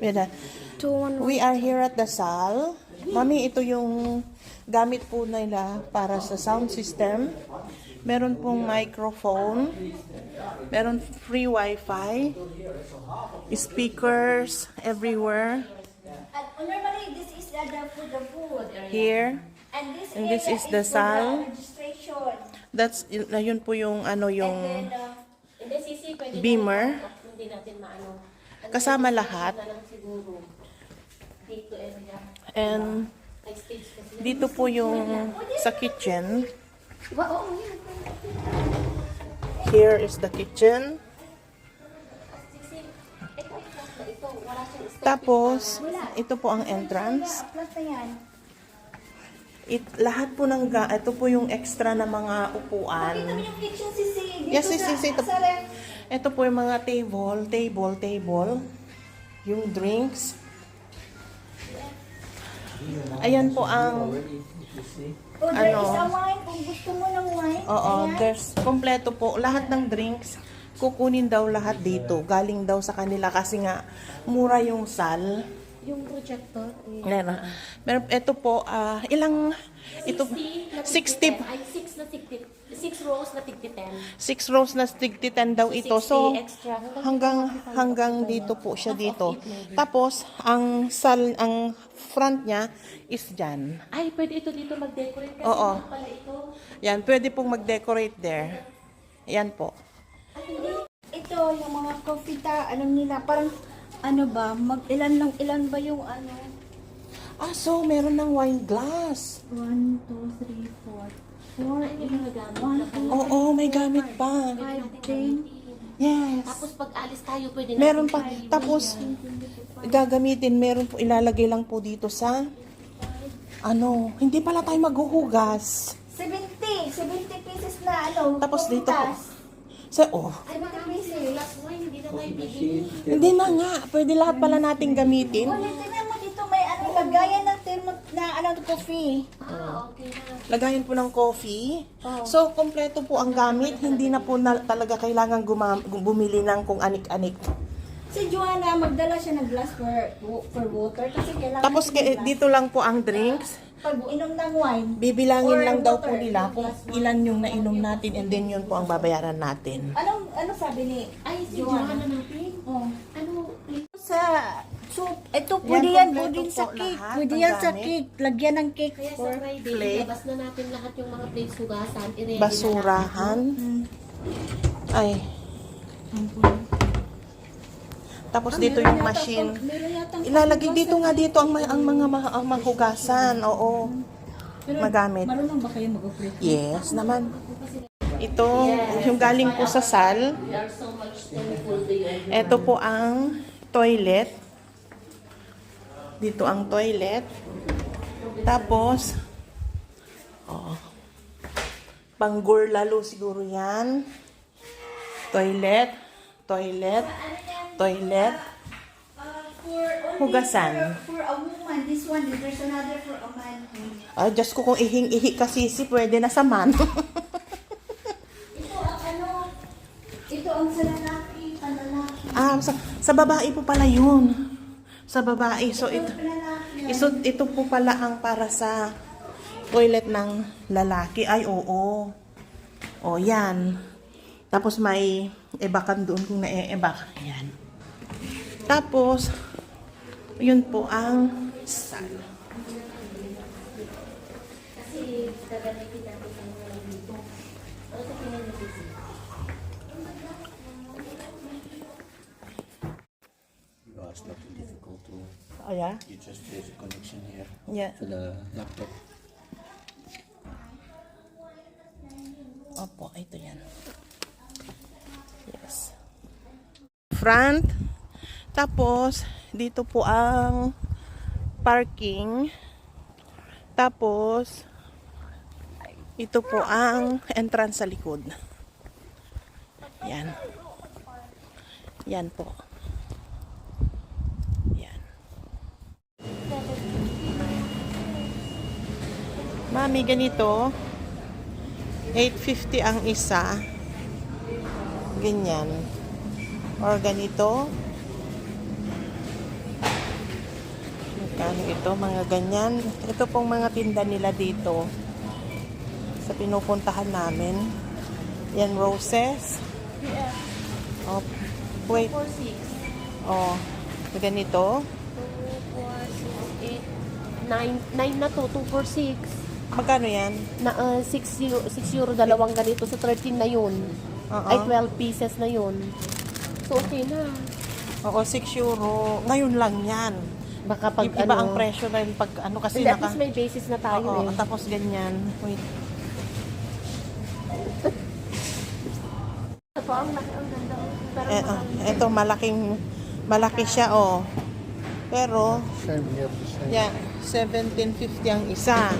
Wait We are here at the SAL. Mami, ito yung gamit po nila para sa sound system. Meron pong microphone. Meron free wifi. Speakers everywhere. And normally, this is the, the food, the food. Here. And this, And is the for sal. That's, yun po yung ano And yung then, uh, Beamer. Hindi natin maano. Ano, kasama lahat. Siguro. Dito area. And dito po yung sa kitchen. Yan. Here is the kitchen. Tapos, ito po ang entrance. It, lahat po ng ga, ito po yung extra na mga upuan. Yes, yes, yes, ito. Ito po yung mga table, table, table yung drinks. Ayan po ang Oh, there ano, wine. Kung gusto mo ng wine. Oo, ayan. there's kompleto po. Lahat ng drinks, kukunin daw lahat dito. Galing daw sa kanila kasi nga mura yung sal. Yung projector. Eh. Ah. Meron. Meron, ito po, ah, ilang, ito, 60 60, 60 six rows na tigti 10. Six rows na tigti 10 daw ito. So, extra. hanggang hanggang dito po siya dito. Tapos, ang sal, ang front niya is dyan. Ay, pwede ito dito mag-decorate. Kasi Oo. pala ito. Yan, pwede pong mag-decorate there. Yan po. Ito, yung mga coffee ta, alam nila, parang ano ba, mag ilan lang ilan ba yung ano, Ah, so, meron ng wine glass. 1, 2, 3, 4, 4, Ay, may mga gamit 1, na 2, Oo, may gamit pa. 5, 10, Yes. Tapos pag alis tayo, pwede Meron natin pa. Tapos, gagamitin, meron po, ilalagay lang po dito sa, ano, hindi pala tayo maghuhugas. 70, 70 pieces na ano, Tapos dito po. So, oh, Ay, sa na tayo bibili. hindi na nga. Pwede lahat pala nating gamitin. Na ano, coffee. Ah, okay na. Lagayan po ng coffee. So, kompleto po ang gamit. Hindi na po na, talaga kailangan guma- bumili ng kung anik-anik. Si Joanna, magdala siya ng glass for, for water kasi kailangan Tapos, ke- glass. dito lang po ang drinks. Pag inom ng wine, Bibilangin lang daw po nila kung ilan yung nainom natin and then yun po ang babayaran natin. anong, ano sabi ni Ay, si Joanna? Joanna natin. Oh. Ano, ito pwede yan, pwede sa po cake. lahat Pwede yan sa cake. Lagyan ng cake kaya sa for... Friday, plate. ilabas na natin lahat yung mga plates hugasan. i-ready na Basurahan. Hmm. Ay. Tapos dito Ah, meron yung machine. Ilalagay dito nga dito ang, ma- ang mga ma- ang manghugasan. Oo. Pero magamit. Marunong ba kayo mag-operate? Yes naman. Ito, yung galing po sa sal. We are so much thankful to you. everyone. Ito po ang toilet. Dito ang toilet. Tapos, oh, panggur lalo siguro yan. Toilet, toilet, toilet. Hugasan. For, a woman, this one, there's another for a man. Ay, Diyos ko kung ihing-ihi kasi si pwede na sa man. Ito ang ano, ito ang sa lalaki, panlalaki. ah, sa, sa babae po pala yun. Sa babae. So, ito. Iso, ito po pala ang para sa toilet ng lalaki. Ay, oo. O, yan. Tapos may ebakan doon kung na-ebak. Yan. Tapos, yun po ang sal. Kasi gagamitin natin ang mga dito. Ano sa tingin mo, Sisi? No, it's not too difficult to. Oh, yeah? You just place a connection here Yeah. to the laptop. Opo, ito yan. Yes. Front. Tapos, dito po ang parking. Tapos, ito po ang entrance sa likod. Yan. Yan po. Yan. Mami, ganito. 850 ang isa. Ganyan. Or ganito. Magkano ito? Mga ganyan. Ito pong mga tinda nila dito. Sa pinupuntahan namin. Yan, roses. Oh, wait. 4, 6. Oh, ganito. 2, 4, 6, 8, 9, 9 na to, 2, 4, 6. Magkano yan? Na, uh, 6, euro, 6 euro, dalawang ganito. So, 13 na yun. Oo. Ay, 12 pieces na yun. So, okay na. Oo, 6 euro. Ngayon lang yan. Baka pag Iba ano, ang presyo na yun pag ano kasi Hindi, at naka... least may basis na tayo Oo, eh. tapos ganyan. Wait. Ito, ang laki, ang ganda. Pero Eh, ah, ito, malaking, malaki siya, oh. Pero, yan, 1750 ang isa.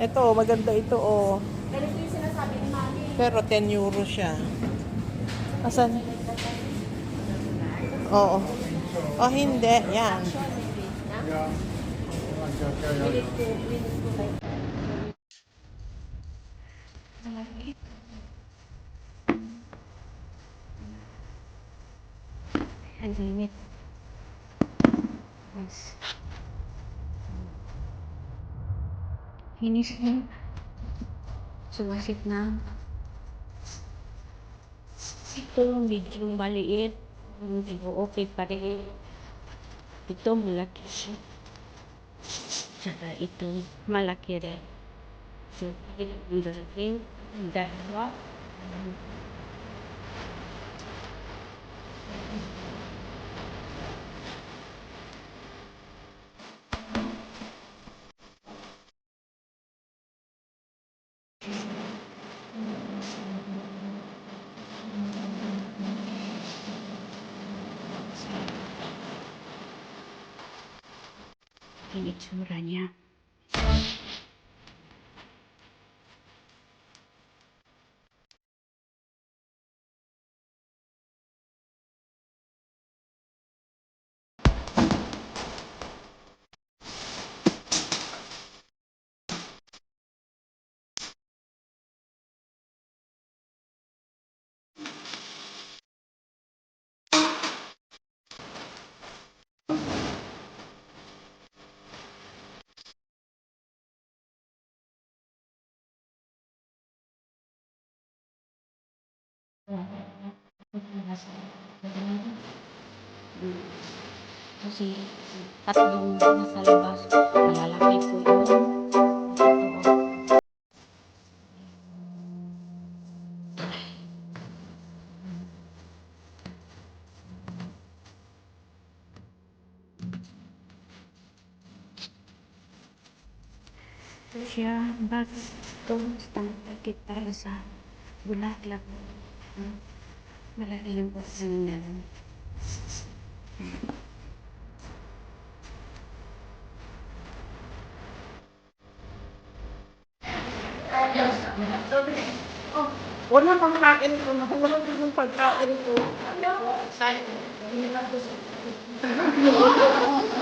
Ito, maganda ito, oh. ganito yung sinasabi ni Mami. Pero 10 euro siya. Asan? Oo. Oh, hindi. Yan. Ang limit. Yes. Finish na. Sumasit na. Ito, medyo maliit. Medyo okay pa rin. Ito, malaki siya. Saka ito, malaki rin. So, 이미 주무라냐? Ang itsura niya. Kasi tatlong nasa labas, malalaki ko yun. Siya, bag ito, standard kita sa bulaklak. Hmm? Malaki yung pasangan. Wala pang kain ko. Wala pang pagkain ko.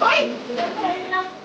Ay!